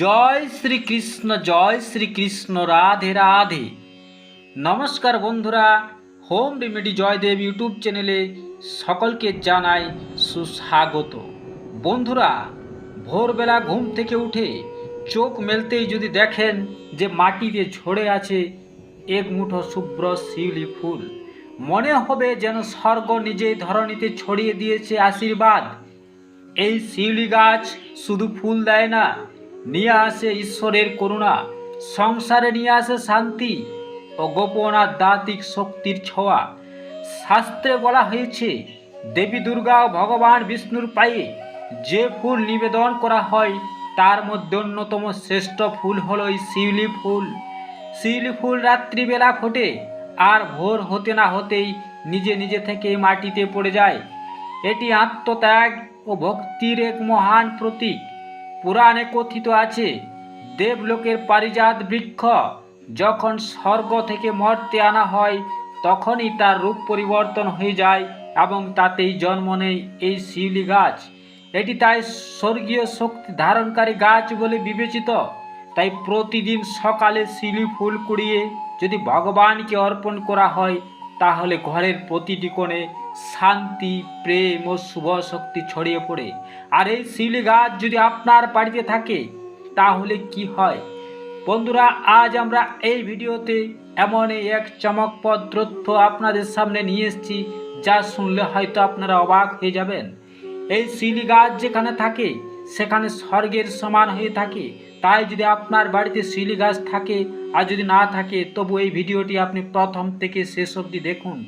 জয় শ্রীকৃষ্ণ জয় শ্রীকৃষ্ণ রাধে রাধে। নমস্কার বন্ধুরা, home remedy Joydeb YouTube চ্যানেলে সকলকে জানাই সুস্বাগত। বন্ধুরা, ভোরবেলা ঘুম থেকে উঠে চোখ মেলতেই যদি দেখেন যে মাটিতে ঝরে আছে এক মুঠো শুভ্র শিউলি ফুল, মনে হবে যেন স্বর্গ নিজেই ধরণীতে ছড়িয়ে দিয়েছে আশীর্বাদ। এই শিউলি গাছ শুধু ফুল দেয় না নিয়ে আসে ঈশ্বরের করুণা, সংসারে নিয়ে আসে শান্তি ও গোপন আধ্যাত্মিক শক্তির ছোঁয়া। শাস্ত্রে বলা হয়েছে, দেবী দুর্গা ও ভগবান বিষ্ণুর পায়ে যে ফুল নিবেদন করা হয়, তার মধ্যে অন্যতম শ্রেষ্ঠ ফুল হলো শিউলি ফুল। শিউলি ফুল রাত্রিবেলা ফোটে আর ভোর হতে না হতেই নিজে নিজে থেকে মাটিতে পড়ে যায়। এটি আত্মত্যাগ ও ভক্তির এক মহান প্রতীক। পুরাণে কথিত আছে, দেবলোকের পারিজাত বৃক্ষ যখন স্বর্গ থেকে মর্তে আনা হয়, তখনই তার রূপ পরিবর্তন হয়ে যায় এবং তাতেই জন্ম নেয় এই শিউলি গাছ। এটি তাই স্বর্গীয় শক্তি ধারণকারী গাছ বলে বিবেচিত। তাই প্রতিদিন সকালে শিউলি ফুল কুড়িয়ে যদি ভগবানকে অর্পণ করা হয় তাহলে ঘরের প্রতিটি কোণে শান্তি, প্রেম ও শুভ শক্তি ছড়িয়ে পড়ে। আর এই শিউলি গাছ যদি আপনার বাড়িতে থাকে, তাহলে কি হয়? বন্ধুরা, আজ আমরা এই ভিডিওতে এমন এক চমকপদ তথ্য আপনাদের সামনে নিয়ে এসেছি, যা শুনলে হয়তো আপনারা অবাক হয়ে যাবেন। এই শিলি গাছ যেখানে থাকে, সেখানে স্বর্গের সমান হয়ে থাকে। তাই যদি আপনার বাড়িতে শিলি গাছ থাকে আর যদি না থাকে, তবু এই ভিডিওটি আপনি প্রথম থেকে শেষ অবধি দেখুন।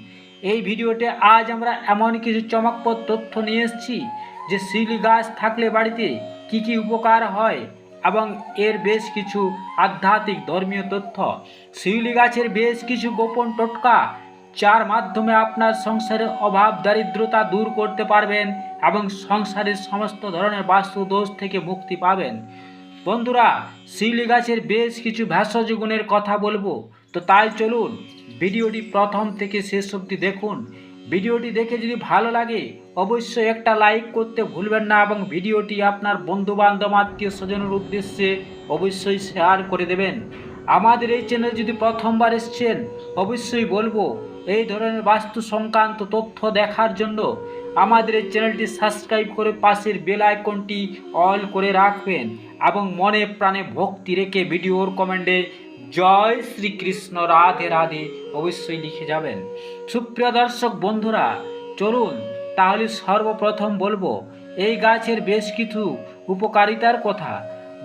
এই ভিডিওতে আজ আমরা এমন কিছু চমকপ্রদ তথ্য নিয়ে এসেছি যে শিলি গাছ থাকলে বাড়িতে কি কি উপকার হয় এবং এর বেশ কিছু আধ্যাত্মিক ধর্মীয় তথ্য। শিউলি গাছের বেশ কিছু গোপন টোটকা যার মাধ্যমে আপনার সংসারের অভাব, দারিদ্রতা দূর করতে পারবেন এবং সংসারের সমস্ত ধরনের বাস্তু দোষ থেকে মুক্তি পাবেন। বন্ধুরা, শিউলি গাছের বেশ কিছু ভেষজ গুণের কথা বলব। তো তাই চলুন, ভিডিওটি প্রথম থেকে শেষ অবধি দেখুন। ভিডিওটি দেখে যদি ভালো লাগে, অবশ্যই একটা লাইক করতে ভুলবেন না এবং ভিডিওটি আপনার বন্ধু বান্ধব আত্মীয় স্বজনের উদ্দেশ্যে অবশ্যই শেয়ার করে দেবেন। আমাদের এই চ্যানেল যদি প্রথমবার এসছেন, অবশ্যই বলব, এই ধরনের বাস্তু সংক্রান্ত তথ্য দেখার জন্য আমাদের এই চ্যানেলটি সাবস্ক্রাইব করে পাশের বেল আইকনটি অল করে রাখবেন এবং মনে প্রাণে ভক্তি রেখে ভিডিওর কমেন্টে জয় শ্রীকৃষ্ণ, রাধে রাধে অবশ্যই লিখে যাবেন। সুপ্রিয় দর্শক বন্ধুরা, চলুন তাহলে সর্বপ্রথম বলব, এই গাছের বেশ কিছু উপকারিতার কথা।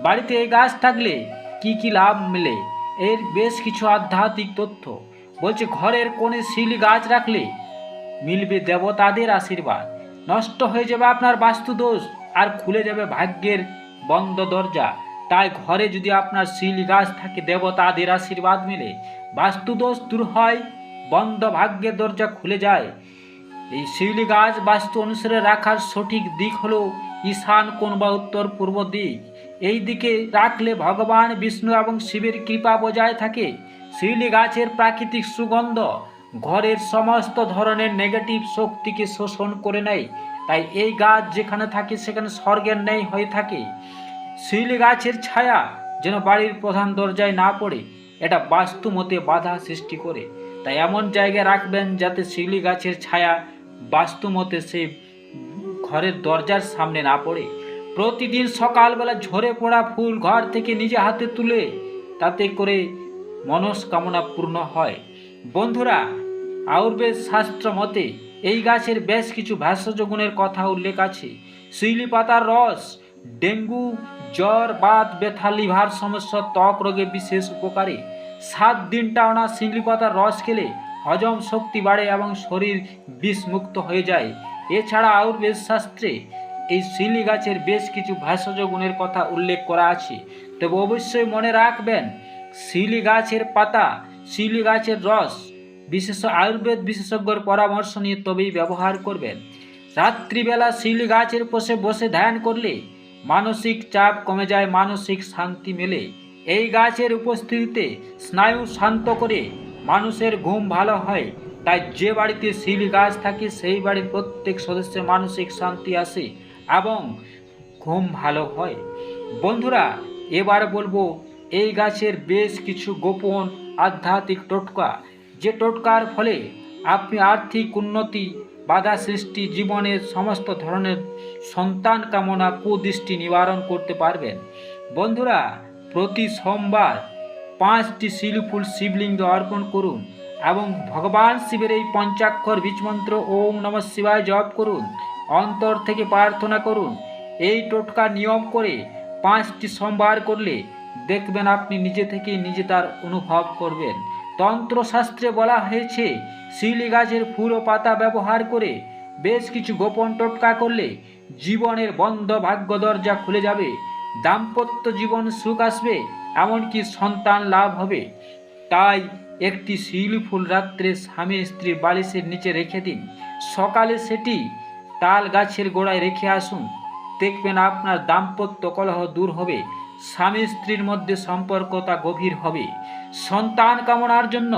বাড়িতে এই গাছ থাকলে কি কি লাভ মেলে? এর বেশ কিছু আধ্যাত্মিক তথ্য। বলছে, ঘরের কোণে শিলি গাছ রাখলে মিলবে দেবতাদের আশীর্বাদ। নষ্ট হয়ে যাবে আপনার বাস্তু দোষ আর খুলে যাবে ভাগ্যের বন্ধ দরজা। তাই ঘরে যদি আপনার শিল গাছ থাকে দেবতাদের আশীর্বাদ মিলে, বাস্তুদোষ দূর হয়, বন্ধ ভাগ্যের দরজা খুলে যায়। এই শিউলি গাছ বাস্তু অনুসারে রাখার সঠিক দিক হলো ঈশান কোণ বা উত্তর পূর্ব দিক। এই দিকে রাখলে ভগবান, বিষ্ণু এবং শিবের কৃপা বজায় থাকে। শিউলি গাছের প্রাকৃতিক সুগন্ধ ঘরের সমস্ত ধরনের নেগেটিভ শক্তিকে শোষণ করে নেয়। তাই এই গাছ যেখানে থাকে, সেখানে স্বর্গের ন্যায় হয়ে থাকে। শিউলি গাছের ছায়া যেন বাড়ির প্রধান দরজায় না পড়ে, এটা বাস্তু মতে বাধা সৃষ্টি করে। তাই এমন জায়গায় রাখবেন যাতে শিউলি গাছের ছায়া বাস্তু মতে সেই ঘরের দরজার সামনে না পড়ে। প্রতিদিন সকালবেলা ঝরে পড়া ফুল ঘর থেকে নিজে হাতে তুলে, তাতে করে মনস্কামনা পূর্ণ হয়। বন্ধুরা আয়ুর্বেদ শাস্ত্র মতে, এই গাছের বেশ কিছু ভেষজ গুণের কথা উল্লেখ আছে। শিউলি পাতার রস, ডেঙ্গু, জ্বর, বাত, ব্যথা, লিভার সমস্যা, ত্বক রোগে বিশেষ উপকারী। সাত দিন টানা শিউলি পাতার রস খেলে হজম শক্তি বাড়ে এবং শরীর বিষমুক্ত হয়ে যায়। এছাড়া আয়ুর্বেদ শাস্ত্রে এই শিউলি গাছের বেশ কিছু ভেষজ গুণের কথা উল্লেখ করা আছে। তবে অবশ্যই মনে রাখবেন, শিলি গাছের পাতা শিউলি গাছের রস বিশেষ আয়ুর্বেদ বিশেষজ্ঞর পরামর্শ নিয়ে তবেই ব্যবহার করবেন। রাত্রিবেলা শিউলি গাছের পাশে বসে ধ্যান করলে মানসিক চাপ কমে যায়, মানসিক শান্তি মেলে। এই গাছের উপস্থিতিতে স্নায়ু শান্ত করে মানুষের ঘুম ভালো হয়। তাই যে বাড়িতে শিউলি গাছ থাকে, সেই বাড়ির প্রত্যেক সদস্যের মানসিক শান্তি আসে এবং ঘুম ভালো হয়। বন্ধুরা, এবার বলব, এই গাছের বেশ কিছু গোপন আধ্যাত্মিক টোটকা যে টোটকার ফলে আপনি আর্থিক উন্নতি, বাধা সৃষ্টি, জীবনের সমস্ত ধরনের সন্তান কামনা, কুদৃষ্টি নিবারণ করতে পারবেন। বন্ধুরা, প্রতি সোমবার পাঁচটি শিলফুল শিবলিঙ্গ অর্পণ করুন এবং ভগবান শিবের এই পঞ্চাক্ষর বীজমন্ত্র ওম নম শিবায় জপ করুন, অন্তর থেকে প্রার্থনা করুন। এই টোটকা নিয়ম করে পাঁচটি সোমবার করলে দেখবেন আপনি নিজে থেকেই নিজে তার অনুভব করবেন। তন্ত্রশাস্ত্রে বলা হয়েছে শিলি গাছের ফুল ও পাতা ব্যবহার করে বেশ কিছু গোপন টোটকা করলে জীবনের বন্ধ ভাগ্য দরজা খুলে যাবে, দাম্পত্য জীবন সুখ আসবে, এমনকি সন্তান লাভ হবে। তাই একটি শিউলি ফুল রাত্রে স্বামী স্ত্রীর বালিশের নিচে রেখে দিন। সকালে সেটি তাল গাছের গোড়ায় রেখে আসুন। দেখবেন আপনার দাম্পত্য কলহ দূর হবে। স্বামী স্ত্রীর মধ্যে সম্পর্কতা গভীর হবে। সন্তান কামনার জন্য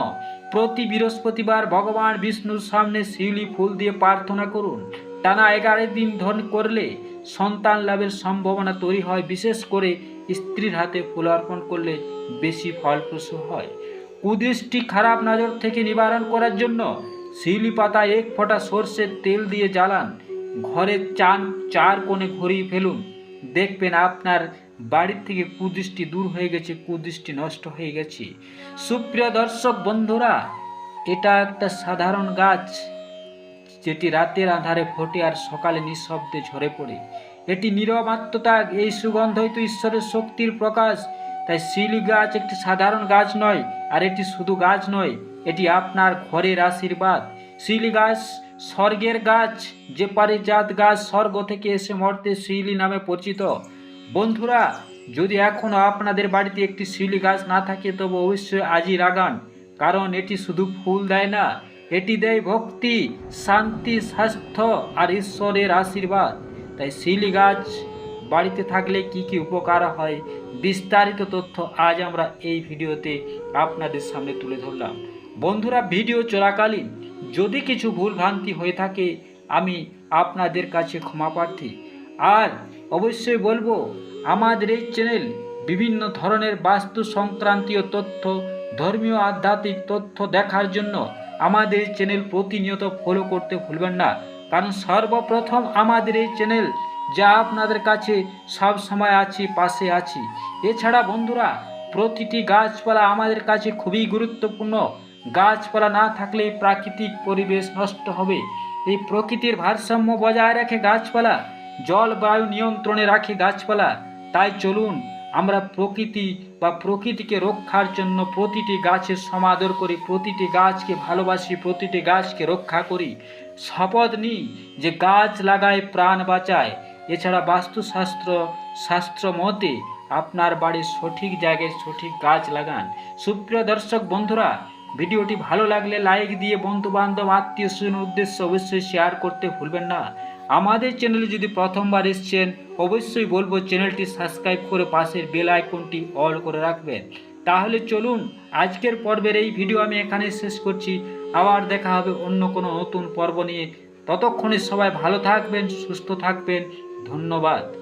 প্রতি বৃহস্পতিবার ভগবান বিষ্ণুর সামনে শিউলি ফুল দিয়ে প্রার্থনা করুন। টানা এগারো দিন ধন করলে সন্তান লাভের সম্ভাবনা তৈরি হয়। বিশেষ করে স্ত্রীর হাতে ফুল অর্পণ করলে বেশি ফলপ্রসূ হয়। কুদৃষ্টি খারাপ নজর থেকে নিবারণ করার জন্য শিউলি পাতায় এক ফোঁটা সর্ষের তেল দিয়ে জ্বালান। ঘরের চান চার কোণে ঘুরিয়ে ফেলুন। দেখবেন আপনার বাড়ির থেকে কুদৃষ্টি দূর হয়ে গেছে, কুদৃষ্টি নষ্ট হয়ে গেছে। সুপ্রিয় দর্শক বন্ধুরা, এটা একটা সাধারণ গাছ, যেটি রাতের আধারে ফোটে আর সকালে নিঃশব্দে ঝরে পড়ে। এটি নিরমাত্মতা এই সুগন্ধই তো ঈশ্বরের শক্তির প্রকাশ। তাই শিলি গাছ একটি সাধারণ গাছ নয়, আর এটি শুধু গাছ নয়, এটি আপনার ঘরের আশীর্বাদ। শিলি গাছ স্বর্গের গাছ, যে পারিজাত গাছ স্বর্গ থেকে এসে মর্তে শিলি নামে পরিচিত। বন্ধুরা, যদি এখনও আপনাদের বাড়িতে একটি শিউলি গাছ না থাকে, তবে অবশ্যই আজই লাগান, কারণ এটি শুধু ফুল দেয় না, এটি দেয় ভক্তি, শান্তি, স্বাস্থ্য আর ঈশ্বরের আশীর্বাদ। তাই শিউলি গাছ বাড়িতে থাকলে কি কি উপকার হয়, বিস্তারিত তথ্য আজ আমরা এই ভিডিওতে আপনাদের সামনে তুলে ধরলাম। বন্ধুরা, ভিডিও চলাকালীন যদি কিছু ভুল ভ্রান্তি হয়ে থাকে, আমি আপনাদের কাছে ক্ষমা প্রার্থী। আর অবশ্যই বলব, আমাদের এই চ্যানেল বিভিন্ন ধরনের বাস্তু সংক্রান্তীয় তথ্য, ধর্মীয় আধ্যাত্মিক তথ্য দেখার জন্য আমাদের এই চ্যানেল প্রতিনিয়ত ফলো করতে ভুলবেন না। কারণ সর্বপ্রথম আমাদের এই চ্যানেল যা আপনাদের কাছে সব সময় আছি, পাশে আছি। এছাড়া বন্ধুরা, প্রতিটি গাছপালা আমাদের কাছে খুবই গুরুত্বপূর্ণ। গাছপালা না থাকলে প্রাকৃতিক পরিবেশ নষ্ট হবে। এই প্রকৃতির ভারসাম্য বজায় রাখে গাছপালা জলবায়ু নিয়ন্ত্রণে রাখে গাছপালা, তাই চলুন আমরা প্রকৃতি বা প্রকৃতিকে রক্ষার জন্য প্রতিটি গাছের সমাদর করি, প্রতিটি গাছকে ভালোবাসি, প্রতিটি গাছকে রক্ষা করি। শপথ নিই যে গাছ লাগায় প্রাণ বাঁচায়। এছাড়া বাস্তুশাস্ত্র, শাস্ত্র মতে আপনার বাড়ির সঠিক জায়গায় সঠিক গাছ লাগান। সুপ্রিয় দর্শক বন্ধুরা, ভিডিওটি ভালো লাগলে লাইক দিয়ে বন্ধু বান্ধব আত্মীয় স্বজনের উদ্দেশ্যে অবশ্যই শেয়ার করতে ভুলবেন না। আমাদের চ্যানেলে যদি প্রথমবার এসছেন, অবশ্যই বলব চ্যানেলটি সাবস্ক্রাইব করে পাশের বেল আইকনটি অল করে রাখবেন। তাহলে চলুন, আজকের পর্বের এই ভিডিও আমি এখানে শেষ করছি। আবার দেখা হবে অন্য কোনো নতুন পর্ব নিয়ে। ততক্ষণে সবাই ভালো থাকবেন, সুস্থ থাকবেন। ধন্যবাদ।